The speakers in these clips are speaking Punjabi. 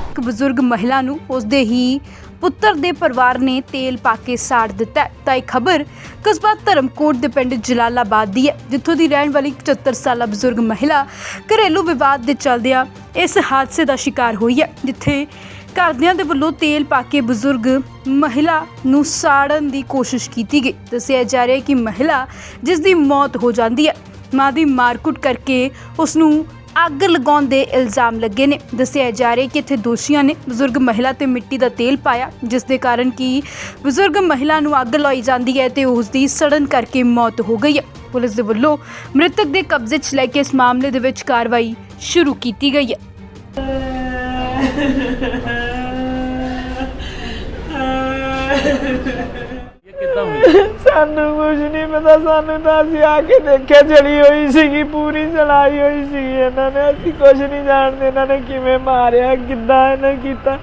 ਇੱਕ ਬਜ਼ੁਰਗ ਮਹਿਲਾ ਨੂੰ ਉਸਦੇ ਹੀ ਪੁੱਤਰ ਦੇ ਪਰਿਵਾਰ ਨੇ ਤੇਲ ਪਾ ਕੇ ਸਾੜ ਦਿੱਤਾ ਹੈ। ਤਾਂ ਇਹ ਖਬਰ ਕਸਬਾ ਧਰਮਕੋਟ ਦੇ ਪਿੰਡ ਜਲਾਲਾਬਾਦ ਦੀ ਹੈ, ਜਿੱਥੋਂ ਦੀ ਰਹਿਣ ਵਾਲੀ 74 ਸਾਲਾ ਬਜ਼ੁਰਗ ਮਹਿਲਾ ਘਰੇਲੂ ਵਿਵਾਦ ਦੇ ਚੱਲਦਿਆਂ ਇਸ ਹਾਦਸੇ ਦਾ ਸ਼ਿਕਾਰ ਹੋਈ ਹੈ, ਜਿੱਥੇ ਘਰਦਿਆਂ ਦੇ ਵੱਲੋਂ ਤੇਲ ਪਾ ਕੇ ਬਜ਼ੁਰਗ ਮਹਿਲਾ ਨੂੰ ਸਾੜਨ ਦੀ ਕੋਸ਼ਿਸ਼ ਕੀਤੀ ਗਈ। ਦੱਸਿਆ ਜਾ ਰਿਹਾ ਹੈ ਕਿ ਮਹਿਲਾ ਜਿਸ ਦੀ ਮੌਤ ਹੋ ਜਾਂਦੀ ਹੈ, ਮਾਂ ਦੀ ਮਾਰਕੁੱਟ ਕਰਕੇ ਉਸ ਨੂੰ ਅੱਗ ਲਗਾਉਣ ਦੇ ਇਲਜ਼ਾਮ ਲੱਗੇ ਨੇ। ਦੱਸਿਆ ਜਾ ਰਿਹਾ ਕਿ ਇੱਥੇ ਦੋਸ਼ੀਆਂ ਨੇ ਬਜ਼ੁਰਗ ਮਹਿਲਾ ਤੇ ਮਿੱਟੀ ਦਾ ਤੇਲ ਪਾਇਆ, ਜਿਸ ਦੇ ਕਾਰਨ ਕਿ ਬਜ਼ੁਰਗ ਮਹਿਲਾ ਨੂੰ ਅੱਗ ਲਾਈ ਜਾਂਦੀ ਹੈ ਤੇ ਉਸ ਦੀ ਸੜਨ ਕਰਕੇ ਮੌਤ ਹੋ ਗਈ ਹੈ। ਪੁਲਿਸ ਦੇ ਵੱਲੋਂ ਮ੍ਰਿਤਕ ਦੇ ਕਬਜ਼ੇ 'ਚ ਲੈ ਕੇ ਇਸ ਮਾਮਲੇ ਦੇ ਵਿੱਚ ਕਾਰਵਾਈ ਸ਼ੁਰੂ ਕੀਤੀ ਗਈ ਹੈ। ਇਹ ਕਿੱਦਾਂ ਹੋਈ? ਸਾਨੂੰ ਕੁਝ ਨਹੀਂ ਪਤਾ ਸਾਨੂੰ ਤਾਂ ਅਸੀਂ ਆ ਕੇ ਦੇਖਿਆ ਜਲੀ ਹੋਈ ਸੀਗੀ ਪੂਰੀ ਜਲਾਈ ਹੋਈ ਸੀਗੀ। ਇਹਨਾਂ ਨੇ ਅਸੀਂ ਕੁਝ ਨਹੀਂ ਜਾਣਦੇ ਇਹਨਾਂ ਨੇ ਕਿਵੇਂ ਮਾਰਿਆ ਕਿੱਦਾਂ ਇਹਨਾਂ ਕੀਤਾ।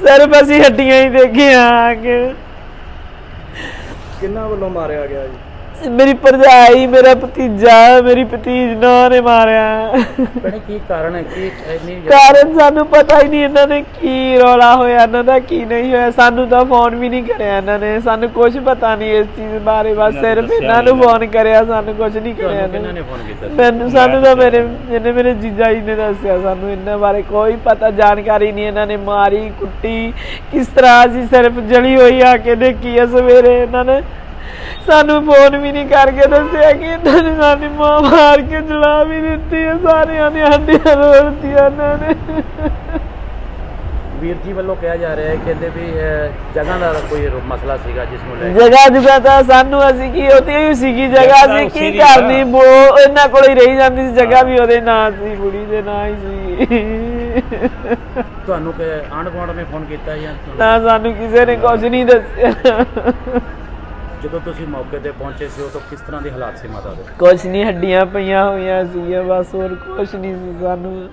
ਸਿਰਫ ਅਸੀਂ ਹੱਡੀਆਂ ਹੀ ਦੇਖੀਆਂ ਆ ਕੇ। ਕਿੰਨਾ ਵੱਲੋਂ ਮਾਰਿਆ ਗਿਆ ਜੀ? ਮੇਰੀ ਭਰਜਾਈ ਮੇਰਾ ਭਤੀਜਾ ਮੇਰੀ ਭਤੀਜ ਨੇ ਮਾਰਿਆ। ਭੈਣੇ ਕੀ ਕਾਰਨ ਹੈ? ਕੀ ਇੰਨੀ ਕਾਰਨ ਸਾਨੂੰ ਪਤਾ ਹੀ ਨਹੀਂ ਇਹਨਾਂ ਨੇ ਕੀ ਰੌਲਾ ਹੋਇਆ ਇਹਨਾਂ ਦਾ ਕੀ ਨਹੀਂ ਹੋਇਆ। ਸਾਨੂੰ ਤਾਂ ਫੋਨ ਵੀ ਨਹੀਂ ਕਰਿਆ ਇਹਨਾਂ ਨੇ। ਸਾਨੂੰ ਕੁਝ ਪਤਾ ਨਹੀਂ ਇਸ ਚੀਜ਼ ਬਾਰੇ ਬਸ ਸਿਰਫ ਇਹਨਾਂ ਨੂੰ ਫੋਨ ਕਰਿਆ ਸਾਨੂੰ ਕੁਝ ਨਹੀਂ ਕਰਿਆ ਇਹਨਾਂ ਨੇ। ਨੇ ਫੋਨ ਕੀਤਾ? ਮੈਨੂੰ ਸਾਨੂੰ ਤਾਂ ਮੇਰੇ ਜਿਹਨੇ ਮੇਰੇ ਜੀਜਾ ਜੀ ਨੇ ਦੱਸਿਆ ਸਾਨੂੰ ਇਹਨਾਂ ਬਾਰੇ। ਕੋਈ ਪਤਾ ਜਾਣਕਾਰੀ ਨਹੀਂ ਇਹਨਾਂ ਨੇ ਮਾਰੀ ਕੁੱਟੀ। ਕਿਸ ਤਰ੍ਹਾਂ ਅਸੀਂ ਸਿਰਫ ਜਲੀ ਹੋਈ ਆ ਕੇ ਦੇਖੀ ਆ ਸਵੇਰੇ ਇਹਨਾਂ ਨੇ। ਸਾਨੂੰ ਫੋਨ ਵੀ ਨਹੀਂ ਕਰਕੇ ਦੱਸਿਆ ਕਿ ਇਹਨਾਂ ਨੇ ਸਾਡੀ ਮਾਂ ਮਾਰ ਕੇ ਜਲਾ ਵੀ ਦਿੱਤੀ ਹੈ ਸਾਰਿਆਂ ਦੀਆਂ ਹੱਡੀਆਂ ਰੋੜਤੀਆਂ ਇਹਨਾਂ ਨੇ। ਵੀਰ ਜੀ ਵੱਲੋਂ ਕਿਹਾ ਜਾ ਰਿਹਾ ਹੈ ਕਹਿੰਦੇ ਵੀ ਅਹ, ਜਗ੍ਹਾ ਦਾ ਕੋਈ ਰੋ- ਮਸਲਾ ਸੀਗਾ ਜਿਸ ਨੂੰ ਲੈ ਕੇ। ਜਗ੍ਹਾ ਜੁਗਾ ਤਾਂ ਸਾਨੂੰ ਅਸੀਂ ਕੀ ਉਹਦੀ ਹੀ ਸੀਗੀ ਜਗ੍ਹਾ ਜਗ੍ਹਾ ਅਸੀਂ ਕੀ। ਕਰਨੀ ਬੋ ਇਹਨਾਂ ਕੋਲ ਹੀ ਰਹੀ ਜਾਂਦੀ ਸੀ ਜਗ੍ਹਾ ਵੀ ਉਹਦੇ ਨਾਂ ਸੀ ਕੁੜੀ ਦੇ ਨਾਂ ਹੀ ਸੀ। ਤੁਹਾਨੂੰ ਕਿ ਆਂਢ ਗੁਆਂਢ ਨੇ ਫੋਨ ਕੀਤਾ ਜਾਂ ਤੁਹਾਨੂੰ- ਨਾ ਸਾਨੂੰ ਕਿਸੇ ਨੇ ਕੁਝ ਨਹੀਂ ਦੱਸਿਆ। ਜਦੋਂ ਤੁਸੀਂ ਮੌਕੇ ਤੇ ਪਹੁੰਚੇ ਸੀ ਉਦੋਂ ਕਿਸ ਤਰ੍ਹਾਂ ਦੇ ਹਾਲਾਤ ਸੀ ਮਾਤਾ ਦੇ? ਕੁਝ ਨਹੀਂ ਹੱਡੀਆਂ ਪਈਆਂ ਹੋਈਆਂ ਸੀ ਬਸ ਹੋਰ ਕੁਝ ਨਹੀਂ ਸੀ ਸਾਨੂੰ।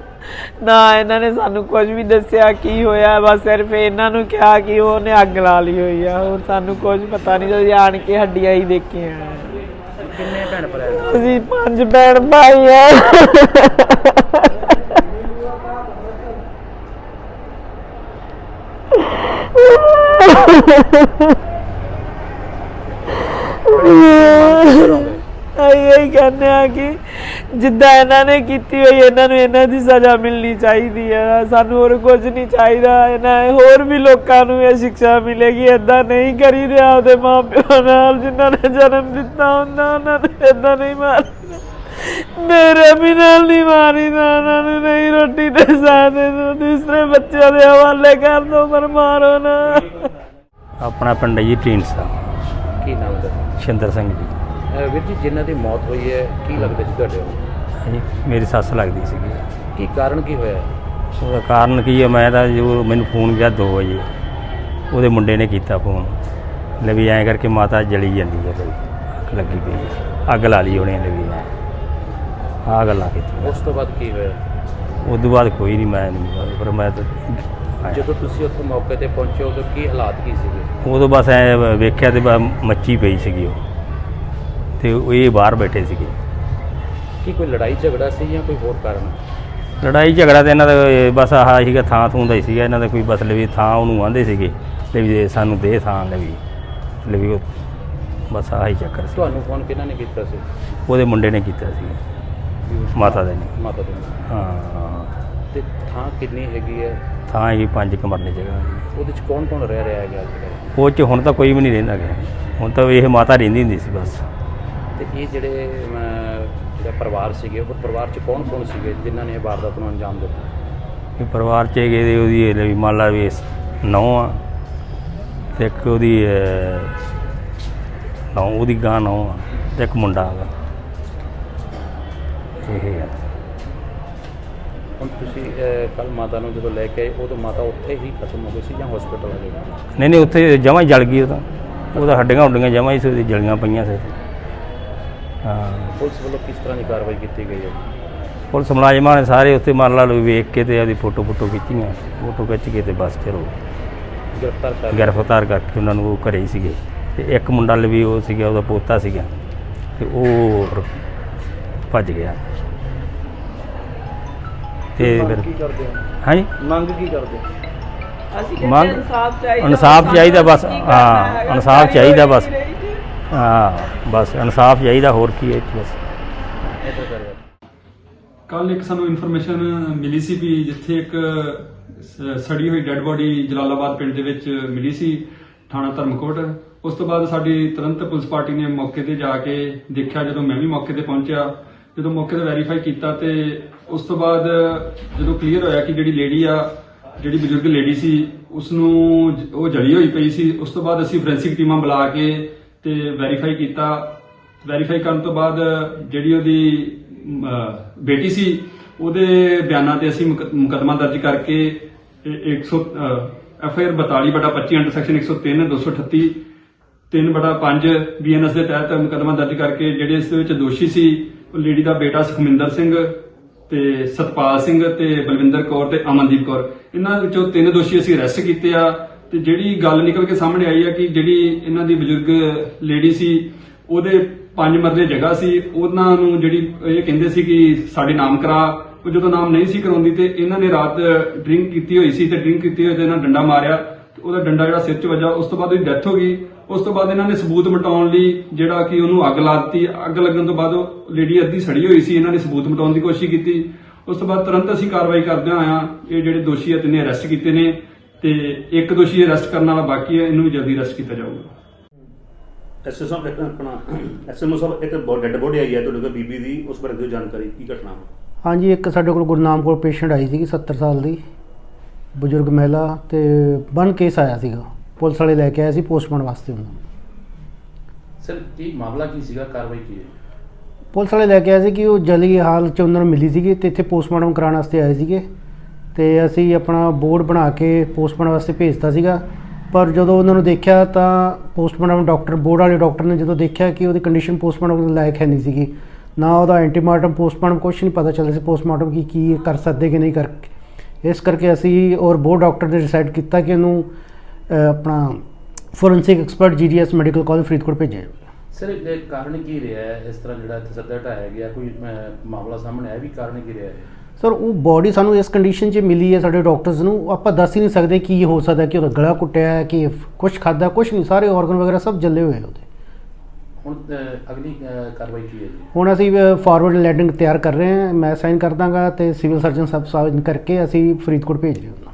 ਨਾ ਇਹਨਾਂ ਨੇ ਸਾਨੂੰ ਕੁਝ ਵੀ ਦੱਸਿਆ ਕੀ ਹੋਇਆ ਬਸ ਸਿਰਫ ਇਹਨਾਂ ਨੂੰ ਕਿਹਾ ਕਿ ਉਹਨੇ ਅੱਗ ਲਾ ਲਈ ਹੋਈ ਆ। ਹੋਰ ਸਾਨੂੰ ਕੁਝ ਪਤਾ ਨਹੀਂ ਜਦੋਂ ਆਣ ਕੇ ਹੱਡੀਆਂ ਹੀ ਦੇਖੀਆਂ। ਕਿੰਨੇ ਭੈਣ ਭਰਾ? ਅਸੀਂ ਪੰਜ ਭੈਣ ਭਾਈ ਆ। ਕਹਿੰਦੇ ਆ ਕਿ ਜਿੱਦਾਂ ਇਹਨਾਂ ਨੇ ਕੀਤੀ ਹੋਈ ਇਹਨਾਂ ਨੂੰ ਇਹਨਾਂ ਦੀ ਸਜ਼ਾ ਮਿਲਣੀ ਚਾਹੀਦੀ ਹੈ। ਸਾਨੂੰ ਹੋਰ ਕੁਝ ਨਹੀਂ ਚਾਹੀਦਾ। ਇਹਨਾਂ ਹੋਰ ਵੀ ਲੋਕਾਂ ਨੂੰ ਇਹ ਸਿੱਖਿਆ ਮਿਲੇਗੀ। ਏਦਾਂ ਨਹੀਂ ਕਰੀਦੇ ਆਪਦੇ ਮਾਪਿਆਂ ਨਾਲ ਜਿਨ੍ਹਾਂ ਨੇ ਜਨਮ ਦਿੱਤਾ ਹੁੰਦਾ ਉਹਨਾਂ ਨੂੰ ਏਦਾਂ ਨਹੀਂ ਮਾਰਨਾ। ਮੇਰੇ ਵੀ ਨਾਲ ਨਹੀਂ ਮਾਰੀ ਨਾ ਉਹਨਾਂ ਨੂੰ ਨਹੀਂ ਰੋਟੀ ਦੇ ਸਕਦੇ। ਨੂੰ ਦੂਸਰੇ ਬੱਚਿਆਂ ਦੇ ਹਵਾਲੇ ਕਰ ਦੋ ਪਰ ਮਾਰੋ ਨਾ। ਆਪਣਾ ਪਿੰਡ ਜੀ ਢੀਂਡਸਾ। ਕੀ ਨਾਮ ਦਾ ਸ਼ਿੰਦਰ ਸਿੰਘ ਜੀ। ਵੀਰ ਜੀ ਜਿਨ੍ਹਾਂ ਦੀ ਮੌਤ ਹੋਈ ਹੈ ਕੀ ਲੱਗਦਾ ਸੀ ਤੁਹਾਡੇ ਨੂੰ? ਹਾਂਜੀ ਮੇਰੀ ਸੱਸ ਲੱਗਦੀ ਸੀਗੀ। ਕੀ ਕਾਰਨ ਕੀ ਹੋਇਆ? ਉਹਦਾ ਕਾਰਨ ਕੀ ਹੈ ਮੈਂ ਤਾਂ ਜੋ ਮੈਨੂੰ ਫੋਨ ਗਿਆ 2 ਵਜੇ। ਉਹਦੇ ਮੁੰਡੇ ਨੇ ਕੀਤਾ ਫੋਨ। ਲੈ ਵੀ ਐਂ ਕਰਕੇ ਮਾਤਾ ਜਲੀ ਜਾਂਦੀ ਹੈ ਬਈ ਅੱਗ ਲੱਗੀ ਪਈ ਹੈ। ਅੱਗ ਲਾ ਲਈ ਉਹਨੇ ਲੈ ਵੀ। ਆਹ ਗੱਲਾਂ ਕੀਤੀ ਉਸ ਤੋਂ ਬਾਅਦ ਕੀ ਹੋਇਆ? ਉਸ ਤੋਂ ਬਾਅਦ ਕੋਈ ਨਹੀਂ ਮੈਂ ਨਹੀਂ ਪਰ ਮੈਂ ਤਾਂ ਆਇਆ। ਜਦੋਂ ਤੁਸੀਂ ਉੱਥੇ ਮੌਕੇ ਤੇ ਪਹੁੰਚੇ ਉਦੋਂ ਕੀ ਹਾਲਾਤ ਕੀ ਸੀਗੇ? ਉਦੋਂ ਬਸ ਐ ਵੇਖਿਆ ਤੇ ਬਸ ਮੱਚੀ ਪਈ ਸੀਗੀ ਉਹ। ਤੇ ਉਹ ਇਹ ਬਾਹਰ ਬੈਠੇ ਸੀਗੇ। ਕੀ ਕੋਈ ਲੜਾਈ ਝਗੜਾ ਸੀ ਜਾਂ ਕੋਈ ਹੋਰ ਕਾਰਨ? ਲੜਾਈ ਝਗੜਾ ਤੇ ਇਹਨਾਂ ਦਾ ਇਹ ਬਸ ਆਹ ਸੀਗਾ ਥਾਂ ਥੂੰ ਦਾ ਹੀ ਸੀਗਾ। ਇਹਨਾਂ ਦਾ ਕੋਈ ਬਸ ਲਵੀ ਥਾਂ ਉਹਨੂੰ ਆਂਦੇ ਸੀਗੇ ਲੈ ਵੀ ਸਾਨੂੰ ਦੇ ਥਾਂ ਲਵੀ ਲਵੀ ਉਹ। ਬਸ ਆਹੀ ਚੱਕਰ ਸੀ। ਤੁਹਾਨੂੰ ਫੋਨ ਕਿਹਨਾਂ ਨੇ ਕੀਤਾ ਸੀ? ਉਹਦੇ ਮੁੰਡੇ ਨੇ ਕੀਤਾ ਸੀ। ਮਾਤਾ ਦੇ ਨੇ। ਮਾਤਾ ਦੇ ਨਾਲ। ਹਾਂ। ਤੇ ਥਾਂ ਕਿੰਨੀ ਹੈਗੀ ਹੈ? ਥਾਂ ਹੈਗੀ ਪੰਜ ਕਮਰਨੇ ਜਗ੍ਹਾ। ਉਹਦੇ ਚ ਕੌਣ ਕੌਣ ਰਹਿ ਰਿਹਾ ਹੈਗਾ ਅੱਜ ਕੱਲ੍ਹ? ਉਹ ਚ ਹੁਣ ਤਾਂ ਕੋਈ ਵੀ ਨਹੀਂ ਰਹਿੰਦਾ ਗਿਆ ਹੁਣ ਤਾਂ ਇਹ ਮਾਤਾ ਰਹਿੰਦੀ ਹੁੰਦੀ ਸੀ ਬਸ। ਤੇ ਇਹ ਜਿਹੜੇ ਜਿਹੜਾ ਪਰਿਵਾਰ ਸੀਗੇ ਉਹ ਪਰਿਵਾਰ ਚ ਕੌਣ ਕੌਣ ਸੀਗੇ ਜਿਨ੍ਹਾਂ ਨੇ ਇਹ ਵਾਰਦਾਤ ਨੂੰ ਅੰਜਾਮ ਦਿੱਤਾ? ਇਹ ਪਰਿਵਾਰ ਚ ਹੈਗੇ ਤੇ ਉਹਦੀ ਇਹ ਲਵੀ ਮੰਨ ਲਾ ਵੀ ਨੌ ਆ ਤੇ ਇੱਕ ਉਹਦੀ ਨੌ ਉਹਦੀ ਗਾਂ ਨੌ ਆ ਤੇ ਇੱਕ ਮੁੰਡਾ ਹੈਗਾ। ਇਹ ਆ ਹੁਣ ਤੁਸੀਂ ਕੱਲ ਮਾਤਾ ਨੂੰ ਜਦੋਂ ਲੈ ਕੇ ਆਏ ਉਦੋਂ ਮਾਤਾ ਉੱਥੇ ਹੀ ਖਤਮ ਹੋ ਗਈ ਸੀ ਜਾਂ ਹਸਪੀਟਲ ਆ ਗਈ? ਨਹੀਂ ਨਹੀਂ ਉੱਥੇ ਜਮਾਂ ਹੀ ਜਲ ਗਈ ਉਹ ਤਾਂ। ਉਹਦਾ ਹੱਡੀਆਂ ਹੁੱਡੀਆਂ ਜਮਾਂ ਹੀ ਸੀ ਉਹਦੀ ਜਲੀਆਂ ਪਈਆਂ ਸੀ। ਹਾਂ। ਪੁਲਿਸ ਵੱਲੋਂ ਕਿਸ ਤਰ੍ਹਾਂ ਦੀ ਕਾਰਵਾਈ ਕੀਤੀ ਗਈ ਹੈ? ਪੁਲਿਸ ਮੁਲਾਜ਼ਮਾਂ ਨੇ ਸਾਰੇ ਉੱਥੇ ਮੰਨ ਲਾ ਲਓ ਵੇਖ ਕੇ ਤੇ ਉਹਦੀ ਫੋਟੋ ਫੋਟੋ ਖਿੱਚੀਆਂ ਫੋਟੋ ਖਿੱਚ ਕੇ ਤੇ ਬਸ ਫਿਰ ਉਹ ਗ੍ਰਿਫਤਾਰ ਕਰ ਗ੍ਰਿਫਤਾਰ ਕਰਕੇ ਉਹਨਾਂ ਨੂੰ ਉਹ ਘਰੇ ਹੀ ਸੀਗੇ। ਤੇ ਇੱਕ ਮੁੰਡਾ ਲਈ ਵੀ ਉਹ ਸੀਗਾ ਉਹਦਾ ਪੋਤਾ ਸੀਗਾ ਤੇ ਉਹ ਭੱਜ ਗਿਆ। ਤੇ ਫਿਰ ਕੀ ਕਰਦੇ ਹੋ? ਹਾਂਜੀ? ਮੰਗ ਕੀ ਕਰਦੇ ਹੋ? ਮੰਗ ਇਨਸਾਫ ਚਾਹੀਦਾ ਬਸ ਹਾਂ ਇਨਸਾਫ ਚਾਹੀਦਾ ਬਸ। ਹਾਂ, ਬਸ, ਇਨਸਾਫ ਚਾਹੀਦਾ, ਹੋਰ ਕੀ ਹੈ ਇਹ ਬਸ। ਕੱਲ ਇੱਕ ਸਾਨੂੰ ਇਨਫੋਰਮੇਸ਼ਨ ਮਿਲੀ ਸੀ ਵੀ ਜਿੱਥੇ ਇੱਕ ਸ- ਸੜੀ ਹੋਈ ਡੈੱਡ ਬੋਡੀ ਜਲਾਲਾਬਾਦ ਪਿੰਡ ਦੇ ਵਿੱਚ ਮਿਲੀ ਸੀ, ਥਾਣਾ ਧਰਮਕੋਟ। ਉਸ ਤੋਂ ਬਾਅਦ ਸਾਡੀ ਤੁਰੰਤ ਪੁਲਿਸ ਪਾਰਟੀ ਨੇ ਮੌਕੇ ਤੇ ਜਾ ਕੇ ਦੇਖਿਆ, ਜਦੋਂ ਮੈਂ ਵੀ ਮੌਕੇ ਤੇ ਪਹੁੰਚਿਆ, ਜਦੋਂ ਮੌਕੇ ਤੇ ਵੈਰੀਫਾਈ ਕੀਤਾ ਤੇ ਉਸ ਤੋਂ ਬਾਅਦ ਜਦੋਂ ਕਲੀਅਰ ਹੋਇਆ ਕਿ ਜਿਹੜੀ ਲੇਡੀ ਆ, ਜਿਹੜੀ ਬਜ਼ੁਰਗ ਲੇਡੀ ਸੀ ਉਸ ਨੂੰ ਜ- ਉਹ ਜਲੀ ਹੋਈ ਪਈ ਸੀ। ਉਸ ਤੋਂ ਬਾਅਦ ਅਸੀਂ ਫੋਰੈਂਸਿਕ ਟੀਮਾਂ ਬੁਲਾ ਕੇ ਤੇ ਵੈਰੀਫਾਈ ਕੀਤਾ। ਵੈਰੀਫਾਈ ਕਰਨ ਤੋਂ ਬਾਅਦ ਜਿਹੜੀ ਉਹਦੀ ਬੇਟੀ ਸੀ, ਉਹਦੇ ਬਿਆਨਾਂ ਤੇ ਅਸੀਂ ਮੁਕ- ਮੁਕੱਦਮਾ ਦਰਜ ਕਰਕੇ 100 ਐਫ ਆਈ ਆਰ 42 ਬਟਾ 25 ਅੰਡਰ ਸੈਕਸ਼ਨ 103 238 3 ਬਟਾ 5 ਬੀਐਨਐਸ ਦੇ ਤਹਿਤ ਮੁਕੱਦਮਾ ਦਰਜ ਕਰਕੇ ਜਿਹੜੇ ਇਸ ਵਿੱਚ ਦੋਸ਼ੀ ਸੀ, ਉਹ ਲੇਡੀ ਦਾ ਬੇਟਾ ਸੁਖਮਿੰਦਰ ਸਿੰਘ ਤੇ ਸਤਪਾਲ ਸਿੰਘ ਤੇ ਬਲਵਿੰਦਰ ਕੌਰ ਤੇ ਅਮਨਦੀਪ ਕੌਰ। ਇਹਨਾਂ ਵਿੱਚੋਂ ਤਿੰਨ ਦੋਸ਼ੀ ਅਸੀਂ ਅਰੈਸਟ ਕੀਤੇ ਆ। ਤੇ ਜਿਹੜੀ ਗੱਲ ਨਿਕਲ ਕੇ ਸਾਹਮਣੇ ਆਈ ਹੈ ਕਿ ਜਿਹੜੀ ਇਹਨਾਂ ਦੀ ਬਜ਼ੁਰਗ ਲੇਡੀ ਸੀ, ਉਹਦੇ ਪੰਜ ਮਰਲੇ ਜਗ੍ਹਾ ਸੀ, ਉਹਨਾਂ ਨੂੰ ਜਿਹੜੀ ਇਹ ਕਹਿੰਦੇ ਸੀ ਕਿ ਸਾਡੇ ਨਾਮ ਕਰਾ, ਉਹ ਜਦੋਂ ਨਾਮ ਨਹੀਂ ਸੀ ਕਰਾਉਂਦੀ ਤੇ ਇਹਨਾਂ ਨੇ ਰਾਤ ਡਰਿੰਕ ਕੀਤੀ ਹੋਈ ਸੀ ਤੇ ਡਰਿੰਕ ਕੀਤੀ ਹੋਈ ਤੇ ਇਹਨਾਂ ਡੰਡਾ ਮਾਰਿਆ, ਤੇ ਉਹਦਾ ਡੰਡਾ ਜਿਹੜਾ ਸਿਰ 'ਚ ਵੱਜਾ, ਉਸ ਤੋਂ ਬਾਅਦ ਉਹਦੀ ਡੈਥ ਹੋ ਗਈ। ਉਸ ਤੋਂ ਬਾਅਦ ਇਹਨਾਂ ਨੇ ਸਬੂਤ ਮਿਟਾਉਣ ਲਈ ਜਿਹੜਾ ਕਿ ਉਹਨੂੰ ਅੱਗ ਲਾ ਦਿੱਤੀ ਅੱਗ ਲੱਗਣ ਤੋਂ ਬਾਅਦ ਉਹ ਲੇਡੀ ਅੱਧੀ ਸੜੀ ਹੋਈ ਸੀ, ਇਹਨਾਂ ਨੇ ਸਬੂਤ ਮਿਟਾਉਣ ਦੀ ਕੋਸ਼ਿਸ਼ ਕੀਤੀ। ਉਸ ਤੋਂ ਬਾਅਦ ਤੁਰੰਤ ਅਸੀਂ ਕਾਰਵਾਈ ਕਰਦੇ ਹੋਇਆ ਇਹ ਜਿਹੜੇ ਦੋਸ਼ੀ ਆ ਤਿੰਨੇ ਅਰੈਸਟ ਕੀਤੇ ਨੇ। ਤੇ ਇੱਕ ਦੋਸ਼ੀ ਅਰੈਸਟ ਕਰਨ ਵਾਲਾ ਬਾਕੀ ਹੈ ਇਹਨੂੰ ਵੀ ਜਲਦੀ ਅਰੈਸਟ ਕੀਤਾ ਜਾਊਗਾ। ਐਸਐਸ ਸਾਹਿਬ ਇੱਕ ਆਪਣਾ ਐਸਐਮਓ ਸਾਹਿਬ ਇੱਕ ਡੈੱਡ ਬੋਡੀ ਆਈ ਹੈ ਤੁਹਾਡੇ ਕੋਲ ਬੀਬੀ ਦੀ ਉਸ ਬਾਰੇ ਦਿਓ ਜਾਣਕਾਰੀ ਕੀ ਘਟਨਾ ਹਾਂਜੀ ਇੱਕ ਸਾਡੇ ਕੋਲ ਗੁਰਨਾਮ ਕੋਲ ਪੇਸ਼ੈਂਟ ਆਈ ਸੀਗੀ 70 ਸਾਲ ਦੀ ਬਜ਼ੁਰਗ ਮਹਿਲਾ ਤੇ ਬਨ ਕੇਸ ਆਇਆ ਸੀਗਾ। ਪੁਲਿਸ ਵਾਲੇ ਲੈ ਕੇ ਆਏ ਸੀ ਪੋਸਟਮਾਰਟਮ ਵਾਸਤੇ ਉਹਨੂੰ। ਸਰ ਕੀ ਮਾਮਲਾ ਕੀ ਸੀਗਾ? ਕਾਰਵਾਈ ਕੀ ਹੈ? ਪੁਲਿਸ ਵਾਲੇ ਲੈ ਕੇ ਆਏ ਸੀ ਕਿ ਉਹ ਜਲੀ ਹਾਲਤ ਚ ਉਹਨਾਂ ਨੂੰ ਮਿਲੀ ਸੀਗੀ ਤੇ ਇੱਥੇ ਪੋਸਟਮਾਰਟਮ ਕਰਾਉਣ ਵਾਸਤੇ ਆਏ ਸੀਗੇ। ਤੇ ਅਸੀਂ ਆਪਣਾ ਬੋਰਡ ਬਣਾ ਕੇ ਪੋਸਟਮਾਰਟਮ ਵਾਸਤੇ ਭੇਜਤਾ ਸੀਗਾ। ਪਰ ਜਦੋਂ ਉਹਨਾਂ ਨੂੰ ਦੇਖਿਆ ਤਾਂ ਪੋਸਟਮਾਰਟਮ ਡਾਕਟਰ, ਬੋਰਡ ਵਾਲੇ ਡਾਕਟਰ ਨੇ ਜਦੋਂ ਦੇਖਿਆ ਕਿ ਉਹਦੀ ਕੰਡੀਸ਼ਨ ਪੋਸਟਮਾਰਟਮ ਦੇ ਲਾਇਕ ਹੈ ਨਹੀਂ ਸੀਗੀ, ਨਾ ਉਹਦਾ ਐਂਟੀਮਾਰਟਮ ਪੋਸਟਮਾਰਟਮ ਕੁਛ ਨਹੀਂ ਪਤਾ ਚੱਲਿਆ ਸੀ ਪੋਸਟਮਾਰਟਮ ਕੀ ਕੀ ਕਰ ਸਕਦੇ ਕਿ ਨਹੀਂ ਕਰ ਇਸ ਕਰਕੇ ਅਸੀਂ ਔਰ ਬੋਰਡ ਡਾਕਟਰ ਨੇ ਡਿਸਾਈਡ ਕੀਤਾ ਕਿ ਉਹਨੂੰ ਆਪਣਾ forensic expert GDS medical college Faridkot ਭੇਜਿਆ ਸਰ ਇਹ ਕਾਰਨ ਕੀ ਰਿਹਾ ਇਸ ਤਰ੍ਹਾਂ ਜਿਹੜਾ ਇੱਥੇ ਸੱਦਾ ਢਾਇਆ ਗਿਆ, ਕੋਈ ਮਾਮਲਾ ਸਾਹਮਣੇ ਆਇਆ ਵੀ ਕਾਰਨ ਕੀ ਰਿਹਾ ਹੈ? ਸਰ ਉਹ ਬਾਡੀ ਸਾਨੂੰ ਇਸ ਕੰਡੀਸ਼ਨ 'ਚ ਮਿਲੀ ਹੈ ਸਾਡੇ ਡਾਕਟਰਸ ਨੂੰ। ਆਪਾਂ ਦੱਸ ਹੀ ਨਹੀਂ ਸਕਦੇ ਕੀ ਹੋ ਸਕਦਾ ਕਿ ਉਹਦਾ ਗਲਾ ਕੁੱਟਿਆ ਹੈ ਕਿ ਕੁਝ ਖਾਦਾ ਕੁਝ ਨਹੀਂ। ਸਾਰੇ ਆਰਗਨ ਵਗੈਰਾ ਸਭ ਜਲੇ ਹੋਏ ਉਹਦੇ। ਹੁਣ ਅਗਲੀ ਕਾਰਵਾਈ ਕੀ ਹੈ ਜੀ? ਹੁਣ ਅਸੀਂ ਫਾਰਵਰਡ ਲੈਂਡਿੰਗ ਤਿਆਰ ਕਰ ਰਹੇ ਹਾਂ। ਮੈਂ ਸਾਈਨ ਕਰ ਦਾਂਗਾ ਤੇ ਸਿਵਲ ਸਰਜਨ ਸਾਹਿਬ ਸਾਈਨ ਕਰਕੇ ਅਸੀਂ ਫਰੀਦਕੋਟ ਭੇਜ ਰਹੇ ਹਾਂ।